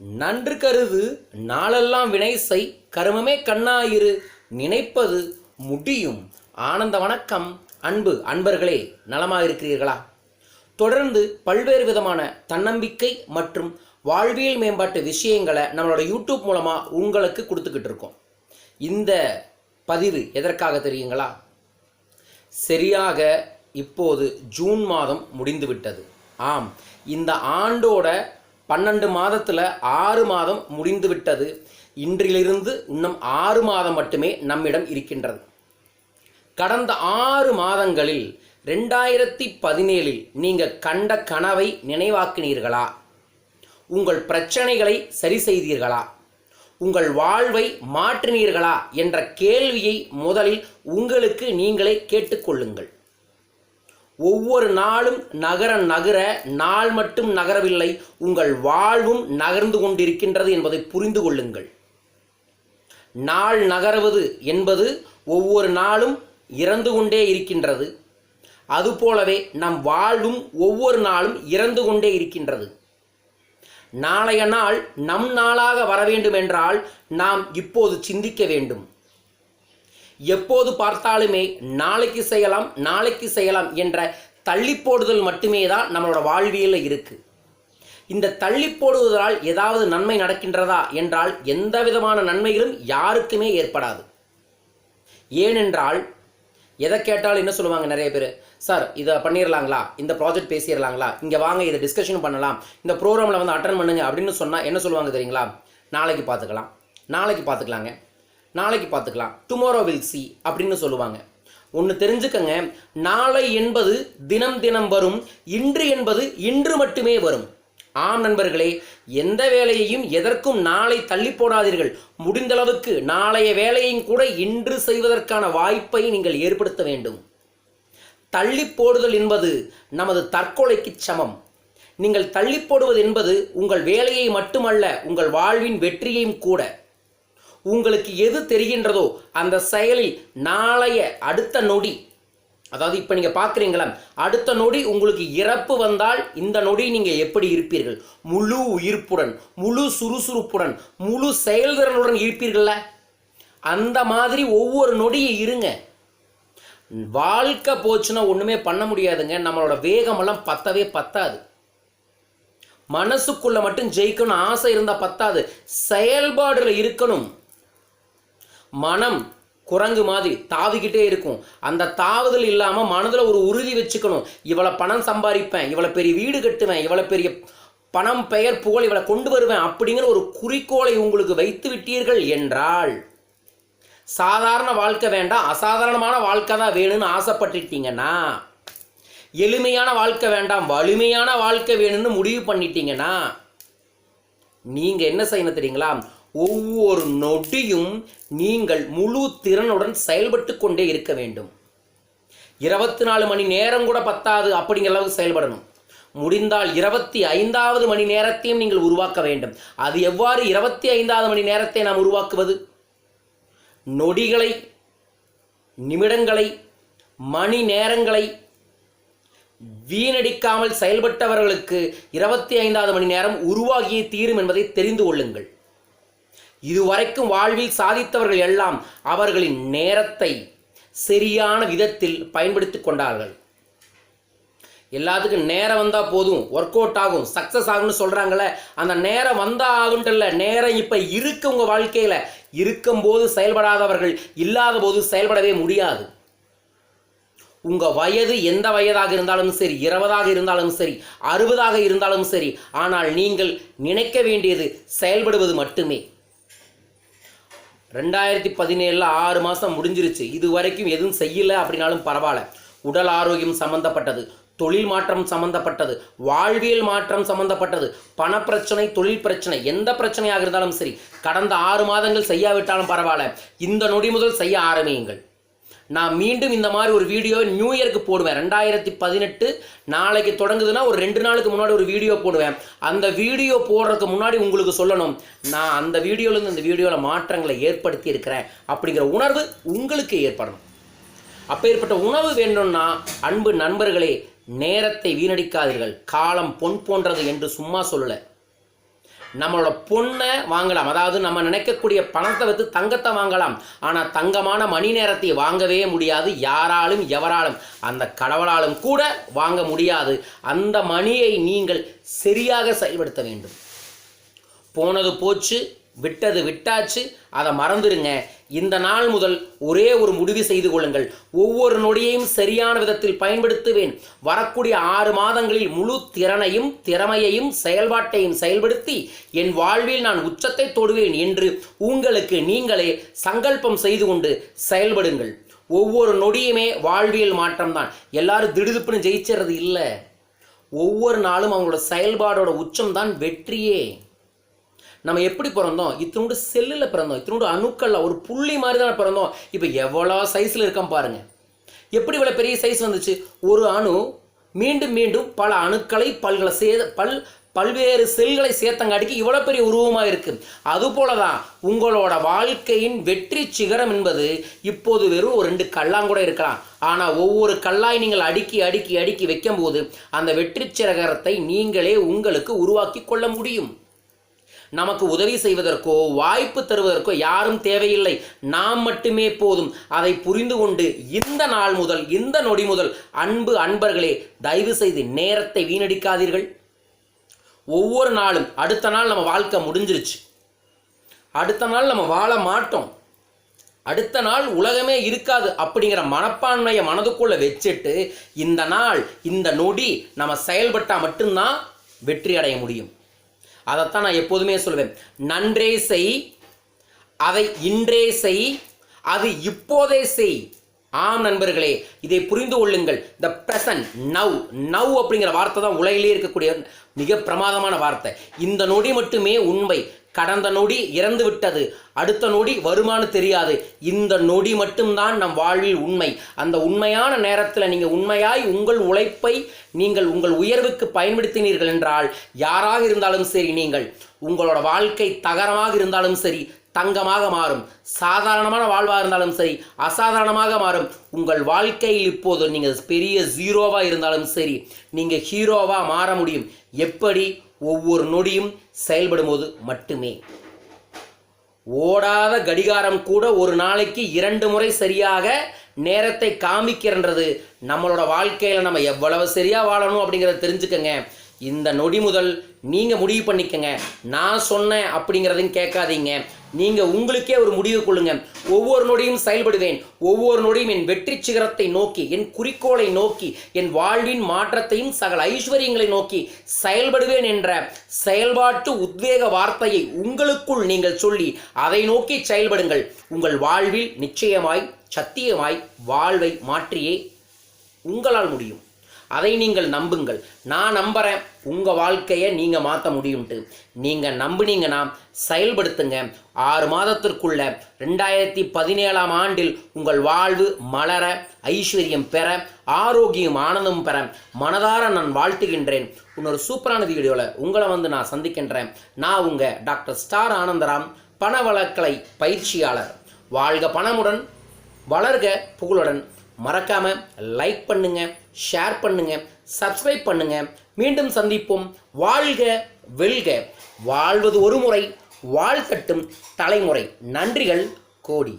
நன்று கருது நாளெல்லாம் வினை செய் கருமமே கண்ணாயிரு நினைப்பது முடியும். ஆனந்த வணக்கம் அன்பு அன்பர்களே நலமாக இருக்கிறீர்களா தொடர்ந்து பல்வேறு விதமான தன்னம்பிக்கை மற்றும் வாழ்வியல் மேம்பாட்டு விஷயங்களை நம்மளோட யூடியூப் மூலமாக உங்களுக்கு கொடுத்துக்கிட்டு இருக்கோம். இந்த பதிவு எதற்காக தெரியுங்களா? சரியாக இப்போது ஜூன் மாதம் முடிந்துவிட்டது. ஆம் இந்த ஆண்டோட பன்னெண்டு மாதத்தில் ஆறு மாதம் முடிந்துவிட்டது இன்றிலிருந்து இன்னும் ஆறு மாதம் மட்டுமே நம்மிடம் இருக்கின்றது. கடந்த ஆறு மாதங்களில் ரெண்டாயிரத்தி பதினேழில் நீங்கள் கண்ட கனவை நினைவாக்கினீர்களா? உங்கள் பிரச்சனைகளை சரி செய்தீர்களா? உங்கள் வாழ்வை மாற்றினீர்களா? என்ற கேள்வியை முதலில் உங்களுக்கு நீங்களே கேட்டுக்கொள்ளுங்கள். ஒவ்வொரு நாளும் நகர நகர நாள் மட்டும் நகரவில்லை உங்கள் வாழ்வும் நகர்ந்து கொண்டிருக்கின்றது என்பதை புரிந்து கொள்ளுங்கள். நாள் நகருவது என்பது ஒவ்வொரு நாளும் இறந்து கொண்டே இருக்கின்றது. அதுபோலவே நம் வாழ்வும் ஒவ்வொரு நாளும் இறந்து கொண்டே இருக்கின்றது. நாளைய நாள் நம் நாளாக வர வேண்டும் என்றால் நாம் இப்போது சிந்திக்க வேண்டும். எப்போது பார்த்தாலுமே நாளைக்கு செய்யலாம் நாளைக்கு செய்யலாம் என்ற தள்ளி போடுதல் மட்டுமே தான் நம்மளோட வாழ்வியலில் இருக்குது இந்த தள்ளி போடுவதால் ஏதாவது நன்மை நடக்கின்றதா என்றால் எந்த விதமான நன்மைகளும் யாருக்குமே ஏற்படாது. ஏனென்றால் எதை கேட்டாலும் என்ன சொல்லுவாங்க நிறைய பேர்? சார் இதை பண்ணிடலாங்களா இந்த ப்ராஜெக்ட் பேசிடலாங்களா இங்கே வாங்க இதை டிஸ்கஷன் பண்ணலாம். இந்த ப்ரோக்ராமில் வந்து அட்டன் பண்ணுங்க அப்படின்னு சொன்னால் என்ன சொல்லுவாங்க தெரியுங்களா? நாளைக்கு பார்த்துக்கலாம். நாளைக்கு பார்த்துக்கலாங்க. நாளைக்கு பார்த்துக்கலாம். டுமாரோ வில் சி அப்படின்னு சொல்லுவாங்க. ஒன்று தெரிஞ்சுக்கங்க. நாளை என்பது தினம் தினம் வரும். இன்று என்பது இன்று மட்டுமே வரும். ஆம் நண்பர்களே எந்த வேலையையும் எதற்கும் நாளை தள்ளி போடாதீர்கள். முடிந்தளவுக்கு நாளைய வேலையும் கூட இன்று செய்வதற்கான வாய்ப்பை நீங்கள் ஏற்படுத்த வேண்டும். தள்ளி போடுதல் என்பது நமது தற்கொலைக்கு சமம். நீங்கள் தள்ளி போடுவது என்பது உங்கள் வேலையை மட்டுமல்ல உங்கள் வாழ்வின் வெற்றியையும் கூட. உங்களுக்கு எது தெரிகின்றதோ அந்த செயலில் நாளைய அடுத்த நொடி அதாவது இப்போ நீங்கள் பார்க்குறீங்களா அடுத்த நொடி உங்களுக்கு இறப்பு வந்தால் இந்த நொடி நீங்கள் எப்படி இருப்பீர்கள்? முழு உயிர்ப்புடன் முழு சுறுசுறுப்புடன் முழு செயல்திறனுடன் இருப்பீர்கள்ல? அந்த மாதிரி ஒவ்வொரு நொடியும் இருங்க. வாழ்க்கை போச்சுன்னா ஒன்றுமே பண்ண முடியாதுங்க. நம்மளோட வேகமெல்லாம் பத்தவே பத்தாது. மனசுக்குள்ளே மட்டும் ஜெயிக்கணும் ஆசை இருந்தால் பத்தாது. செயல்பாடுல இருக்கணும். மனம் குரங்கு மாதிரி தாவிக்கிட்டே இருக்கும். அந்த தாவுதல் இல்லாமல் மனதில் ஒரு உறுதி வச்சுக்கணும். இவ்வளோ பணம் சம்பாதிப்பேன் இவ்வளோ பெரிய வீடு கட்டுவேன் இவ்வளோ பெரிய பணம் பெயர் புகழ் இவளை கொண்டு வருவேன் அப்படிங்கிற ஒரு குறிக்கோளை உங்களுக்கு வைத்து விட்டீர்கள் என்றால் சாதாரண வாழ்க்கை வேண்டாம் அசாதாரணமான வாழ்க்கை தான் வேணும்னு ஆசைப்பட்டுட்டீங்கன்னா எளிமையான வாழ்க்கை வேண்டாம் வலிமையான வாழ்க்கை வேணும்னு முடிவு பண்ணிட்டீங்கன்னா நீங்கள் என்ன செய்யணும் தெரியுங்களா? ஒவ்வொரு நொடியும் நீங்கள் முழு திறனுடன் செயல்பட்டு கொண்டே இருக்க வேண்டும். இருபத்தி நாலு மணி நேரம் கூட பத்தாது அப்படிங்கிற அளவுக்கு செயல்படணும். முடிந்தால் இருபத்தி ஐந்தாவது மணி நேரத்தையும் நீங்கள் உருவாக்க வேண்டும். அது எவ்வாறு இருபத்தி ஐந்தாவது மணி நேரத்தை நாம் உருவாக்குவது? நொடிகளை நிமிடங்களை மணி நேரங்களை வீணடிக்காமல் செயல்பட்டவர்களுக்கு இருபத்தி ஐந்தாவது மணி நேரம் உருவாகியே தீரும் என்பதை தெரிந்து கொள்ளுங்கள். இதுவரைக்கும் வாழ்வில் சாதித்தவர்கள் எல்லாம் அவர்களின் நேரத்தை சரியான விதத்தில் பயன்படுத்தி கொண்டார்கள். எல்லாத்துக்கும் நேரம் வந்தால் போதும் ஒர்க் அவுட் ஆகும் சக்ஸஸ் ஆகும்னு சொல்கிறாங்களே அந்த நேரம் வந்தால் ஆகுன்ட்டுல்ல நேரம் இப்போ இருக்கு உங்கள் வாழ்க்கையில். இருக்கும்போது செயல்படாதவர்கள் இல்லாத போது செயல்படவே முடியாது. உங்கள் வயது எந்த வயதாக இருந்தாலும் சரி இருபதாக இருந்தாலும் சரி அறுபதாக இருந்தாலும் சரி ஆனால் நீங்கள் நினைக்க வேண்டியது செயல்படுவது மட்டுமே. ரெண்டாயிரத்தி பதினேழில் ஆறு மாதம் முடிஞ்சிருச்சு. இது வரைக்கும் எதுவும் செய்யலை அப்படின்னாலும் பரவாயில்ல. உடல் ஆரோக்கியம் சம்மந்தப்பட்டது தொழில் மாற்றம் சம்மந்தப்பட்டது வாழ்வியல் மாற்றம் சம்மந்தப்பட்டது பணப்பிரச்சனை தொழில் பிரச்சனை எந்த பிரச்சனையாக இருந்தாலும் சரி கடந்த ஆறு மாதங்கள் செய்யாவிட்டாலும் பரவாயில்ல. இந்த நொடி முதல் செய்ய ஆரம்பியுங்கள். நான் மீண்டும் இந்த மாதிரி ஒரு வீடியோ நியூ இயருக்கு போடுவேன். ரெண்டாயிரத்தி பதினெட்டு நாளைக்கு தொடங்குதுன்னா ஒரு ரெண்டு நாளுக்கு முன்னாடி ஒரு வீடியோ போடுவேன். அந்த வீடியோ போடுறதுக்கு முன்னாடி உங்களுக்கு சொல்லணும் நான் அந்த வீடியோலேருந்து இந்த வீடியோவில் மாற்றங்களை ஏற்படுத்தி இருக்கிறேன் அப்படிங்கிற உணர்வு உங்களுக்கு ஏற்படணும். அப்பேற்பட்ட உணவு வேண்டும்னா அன்பு நண்பர்களே நேரத்தை வீணடிக்காதீர்கள். காலம் பொன் போன்றது என்று சும்மா சொல்லலை. நம்மளோட பொண்ணை வாங்கலாம். அதாவது நம்ம நினைக்கக்கூடிய பணத்தை வைத்து தங்கத்தை வாங்கலாம். ஆனால் தங்கமான மணி நேரத்தை வாங்கவே முடியாது. யாராலும் எவராலும் அந்த கடவுளாலும் கூட வாங்க முடியாது. அந்த மணியை நீங்கள் சரியாக செயல்படுத்த வேண்டும். போனது போச்சு. விட்டது விட்டாச்சு அதை மறந்துடுங்க. இந்த நாள் முதல் ஒரே ஒரு முடிவு செய்து கொள்ளுங்கள். ஒவ்வொரு நொடியையும் சரியான விதத்தில் பயன்படுத்துவேன். வரக்கூடிய ஆறு மாதங்களில் முழு திறனையும் திறமையையும் செயல்பாட்டையும் செயல்படுத்தி என் வாழ்வில் நான் உச்சத்தை தொடுவேன் என்று உங்களுக்கு நீங்களே சங்கல்பம் செய்து கொண்டு செயல்படுங்கள். ஒவ்வொரு நொடியுமே வாழ்வியல் மாற்றம்தான். எல்லாரும் திடுதுப்புன்னு ஜெயிச்சிறது இல்லை. ஒவ்வொரு நாளும் அவங்களோட செயல்பாடோட உச்சம்தான் வெற்றியே. நம்ம எப்படி பிறந்தோம்? இத்தினோடு செல்லில் பிறந்தோம். இத்தினோடு அணுக்களில் ஒரு புள்ளி மாதிரி தான் பிறந்தோம். இப்போ எவ்வளோ சைஸில் இருக்கோம் பாருங்கள் எப்படி இவ்வளோ பெரிய சைஸ் வந்துச்சு? ஒரு அணு மீண்டும் மீண்டும் பல அணுக்களை பல்களை சே பல் பல்வேறு செல்களை சேர்த்தங்காட்டிக்கு இவ்வளோ பெரிய உருவமாக இருக்குது அதுபோல தான் உங்களோட வாழ்க்கையின் வெற்றி சிகரம் என்பது இப்போது வெறும் ஒரு ரெண்டு கல்லாங்கூட இருக்கலாம். ஆனால் ஒவ்வொரு கல்லாய் நீங்கள் அடுக்கி அடுக்கி அடுக்கி வைக்கும்போது அந்த வெற்றி சிகரத்தை நீங்களே உங்களுக்கு உருவாக்கி கொள்ள முடியும். நமக்கு உதவி செய்வதற்கோ வாய்ப்பு தருவதற்கோ யாரும் தேவையில்லை. நாம் மட்டுமே போதும். அதை புரிந்து கொண்டு இந்த நாள் முதல் இந்த நொடி முதல் அன்பு அன்பர்களே தயவு செய்து நேரத்தை வீணடிக்காதீர்கள். ஒவ்வொரு நாளும் அடுத்த நாள் நம்ம வாழ்க்கை முடிஞ்சிருச்சு. அடுத்த நாள் நம்ம வாழ மாட்டோம். அடுத்த நாள் உலகமே இருக்காது அப்படிங்கிற மனப்பான்மையை மனதுக்குள்ளே வச்சுட்டு இந்த நாள் இந்த நொடி நம்ம செயல்பட்டால் மட்டும்தான் வெற்றி அடைய முடியும். அதைத்தான் நான் எப்போதுமே சொல்வேன். நன்றே செய் அதை இன்றே செய் அது இப்போதே செய். ஆம் நண்பர்களே இதை புரிந்து கொள்ளுங்கள். த பிரசன்ட் நவ் நவ் அப்படிங்கிற வார்த்தை தான் உலகிலே இருக்கக்கூடிய மிக பிரமாதமான வார்த்தை. இந்த நொடி மட்டுமே உண்மை. கடந்த நொடி இறந்து விட்டது. அடுத்த நொடி வருமானு தெரியாது. இந்த நொடி மட்டும்தான் நம் வாழ்வில் உண்மை. அந்த உண்மையான நேரத்தில் நீங்கள் உண்மையாய் உங்கள் உழைப்பை நீங்கள் உங்கள் உயர்வுக்கு பயன்படுத்தினீர்கள் என்றால் யாராக இருந்தாலும் சரி நீங்கள் உங்களோட வாழ்க்கை தகரமாக இருந்தாலும் சரி தங்கமாக மாறும். சாதாரணமான வாழ்வாக இருந்தாலும் சரி அசாதாரணமாக மாறும். உங்கள் வாழ்க்கையில் இப்போது நீங்கள் பெரிய ஜீரோவாக இருந்தாலும் சரி நீங்கள் ஹீரோவாக மாற முடியும். எப்படி ஒவ்வொரு நொடியும் செயல்படும்போது மட்டுமே? ஓடாத கடிகாரம் கூட ஒரு நாளைக்கு இரண்டு முறை சரியாக நேரத்தை காமிக்கிறன்றது நம்மளோட வாழ்க்கையில் நம்ம எவ்வளவு சரியாக வாழணும் அப்படிங்கிறத தெரிஞ்சுக்கங்க. இந்த நொடி முதல் நீங்கள் முடிவு பண்ணிக்கங்க. நான் சொன்னேன் அப்படிங்கிறதையும் கேட்காதீங்க. நீங்கள் உங்களுக்கே ஒரு முடிவு கொள்ளுங்க. ஒவ்வொரு நொடியும் செயல்படுவேன். ஒவ்வொரு நொடியும் என் வெற்றி சிகரத்தை நோக்கி என் குறிக்கோளை நோக்கி என் வாழ்வின் மாற்றத்தையும் சகல ஐஸ்வர்யங்களை நோக்கி செயல்படுவேன் என்ற செயல்பாட்டு உத்வேக வார்த்தையை உங்களுக்குள் நீங்கள் சொல்லி அதை நோக்கி செயல்படுங்கள். உங்கள் வாழ்வில் நிச்சயமாய் சத்தியமாய் வாழ்வை மாற்றியே உங்களால் முடியும். அதை நீங்கள் நம்புங்கள். நான் நம்புகிறேன் உங்கள் வாழ்க்கையை நீங்கள் மாற்ற முடியும்ட்டு. நீங்கள் நம்புனீங்கன்னா செயல்படுத்துங்க. ஆறு மாதத்திற்குள்ள ரெண்டாயிரத்தி பதினேழாம் ஆண்டில் உங்கள் வாழ்வு மலர ஐஸ்வர்யம் பெற ஆரோக்கியம் ஆனந்தம் பெற மனதார நான் வாழ்த்துகின்றேன். இன்னொரு சூப்பரான வீடியோவில் உங்களை வந்து நான் சந்திக்கின்றேன். நான் உங்கள் டாக்டர் ஸ்டார் ஆனந்தராம் பண வழக்கலை பயிற்சியாளர். வாழ்க பணமுடன் வளர்க புகழுடன். மறக்காமல் லைக் பண்ணுங்க ஷேர் பண்ணுங்க சப்ஸ்கிரைப் பண்ணுங்க. மீண்டும் சந்திப்போம். வாழ்க வெல்க. வாழ்வது ஒரு முறை வாழ்த்தட்டும் தலைமுறை. நன்றிகள் கோடி.